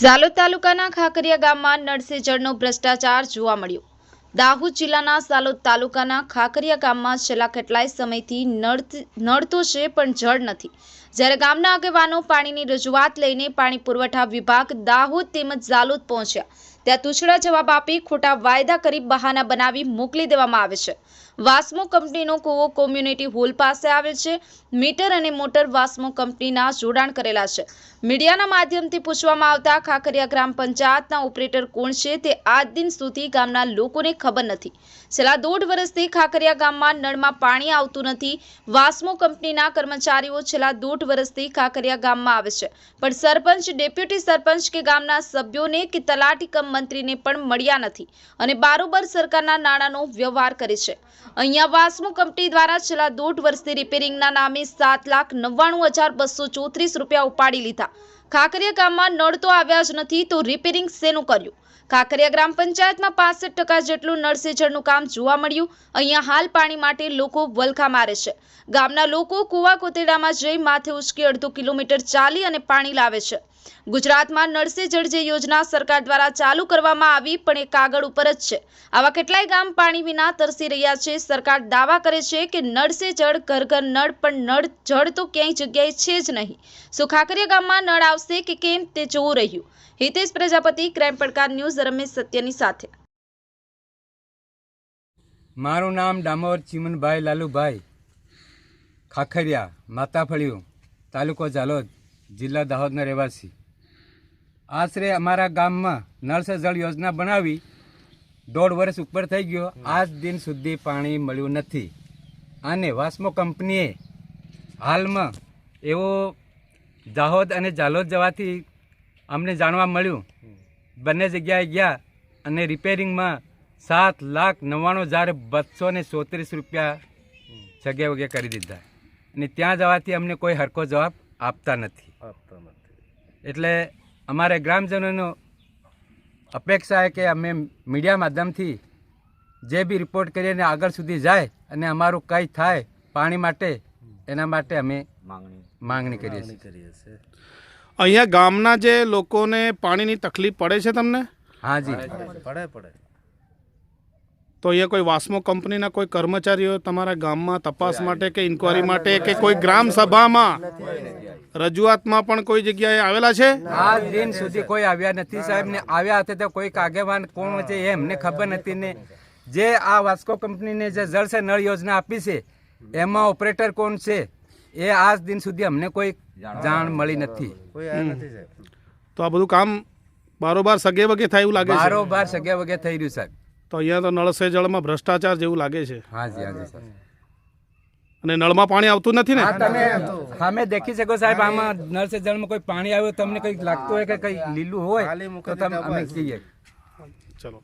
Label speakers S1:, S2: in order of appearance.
S1: ઝાલોદ તાલુકાના ખાકરિયા ગામમાં નળ જળનો ભ્રષ્ટાચાર જોવા મળ્યો. દાહોદ જિલ્લાના ઝાલોદ તાલુકાના ખાકરિયા ગામમાં છેલ્લા કેટલાય સમયથી નળ તો છે, પણ જળ નથી. જ્યારે ગામના આગેવાનો પાણીની રજૂઆત લઈને પાણી પુરવઠા વિભાગ દાહોદ તેમજ ઝાલોદ પહોંચ્યા, ત્યાં તુછડા જવાબ આપી ખોટા વાયદા કરી બહાના બનાવી મોકલી દેવામાં આવે છે. વાસ્મો કંપનીનો કૂવો કોમ્યુનિટી હોલ પાસે આવે છે. મીટર અને મોટર વાસ્મો કંપનીના જોડાણ કરેલા છે. મીડિયાના માધ્યમથી પૂછવામાં આવતા ખાખરિયા ગ્રામ પંચાયતના ઓપરેટર કોણ છે તે આજ દિન સુધી ગામના લોકોને ખબર નથી. છેલ્લા દોઢ વર્ષથી ખાખરિયા ગામમાં નળમાં પાણી આવતું નથી. વાસ્મો કંપનીના કર્મચારીઓ છેલ્લા દોઢ વર્ષથી ખાકરિયા ગામમાં આવે છે. પણ સરપંચ, ડેપ્યુટી સરપંચ કે ગામના સભ્યોને કે તલાટી કમ મંત્રીને પણ મળ્યા નથી અને બારોબર સરકારના નાણાંનો વ્યવહાર કરે છે. અહીંયા વાસ્મો કંપની દ્વારા છેલ્લા દોઢ વર્ષથી રિપેરિંગના નામે સાત લાખ નવ્વાણું હજાર બસો ચોત્રીસ રૂપિયા ઉપાડી લીધા. ખાકરિયા ગામમાં નળ તો આવ્યા જ નથી તો રિપેરિંગ શેનું કર્યું? ખાકરિયા ગ્રામ પંચાયતમાં પાસઠ ટકા જેટલું નળસેજળનું કામ જોવા મળ્યું. અહીંયા હાલ પાણી માટે લોકો વલખા મારે છે. ગામના લોકો કુવા કોતેડામાં જઈ માથે ઉચકી અડધો કિલોમીટર ચાલી અને પાણી લાવે છે. ગુજરાતમાં નળસે જળ યોજના સરકાર દ્વારા ચાલુ કરવામાં આવી પણ એ કાગળ ઉપર જ છે. આવા કેટલાય ગામ પાણી વિના તરસી રહ્યા છે. સરકાર દાવા કરે છે કે નળસે જળ ઘર ઘર નળ, પણ નળ જળ તો ક્યાંય જગ્યાએ છે જ નહીં. શું ગામમાં નળ આવશે કે કેમ તે જોવું રહ્યું? હિતેશ પ્રજાપતિ, ક્રાઇમ પડકાર ન્યૂઝ, રમેશ સત્યની સાથે.
S2: મારું નામ ડામોર ચીમનભાઈ લાલુભાઈ ખાખરિયા માતા ફળિયું તાલુકો ઝાલોદ જિલ્લા દાહોદના રહેવાસી. આશરે અમારા ગામમાં નળ સે જળ યોજના બનાવી દોઢ વર્ષ ઉપર થઈ ગયો. આજ દિન સુધી પાણી મળ્યું નથી. અને વાસ્મો કંપનીએ હાલમાં એવો દાહોદ અને જાલોદ જવાથી અમને જાણવા મળ્યું. બંને જગ્યાએ ગયા અને રિપેરિંગમાં સાત લાખ નવ્વાણું હજાર બસો ને ચોત્રીસ રૂપિયા જગ્યા વગ્યા કરી દીધા. અને ત્યાં જવાથી અમને કોઈ હરખો જવાબ આપતા નથી. એટલે અમારે ગ્રામજનોનો અપેક્ષા છે કે અમે મીડિયા માધ્યમથી જે બી રિપોર્ટ કરીએ ને આગળ સુધી જાય અને અમારું કંઈ થાય પાણી માટે એના માટે અમે માંગણી. કરીએ છીએ.
S3: અહીંયા ગામના જે લોકોને પાણીની તકલીફ પડે છે તમને?
S2: હાજી
S3: તો અહીંયા કોઈ વાસ્મો કંપનીના કોઈ કર્મચારીઓ તમારા ગામમાં તપાસ માટે કે ઇન્કવાયરી માટે કે કોઈ ગ્રામ સભામાં? રજૂઆતમાં પણ કોઈ જગ્યાએ આવેલા છે?
S2: આ દિન સુધી કોઈ આવ્યા નથી સાહેબ. ને આવ્યા હતા તો કોઈ આગેવાન કોણ છે એ એમને ખબર નથી ને. જે આ વાસ્કો કંપનીને જે જળ છે નળ યોજના આપી છે એમાં ઓપરેટર કોણ છે એ આજ દિન સુધી અમને કોઈ જાણ મળી નથી.
S3: તો આ બધું કામ બારોબાર સગે વગે થાય એવું લાગે છે?
S2: બારોબાર સગ્યા વગે થઈ રહ્યું સાહેબ.
S3: તો અહીંયા તો નળ સે જળમાં ભ્રષ્ટાચાર જેવું લાગે છે.
S2: હાજી હાજી સાહેબ.
S3: અને નળમાં પાણી આવતું નથી ને?
S2: હા તમે સામે દેખી શકો સાહેબ આમાં નળ સે જળમાં કોઈ પાણી આવ્યું તમને કંઈક લાગતું હોય કે કંઈ લીલું હોય તો તમે અમે કહીએ.
S3: ચલો.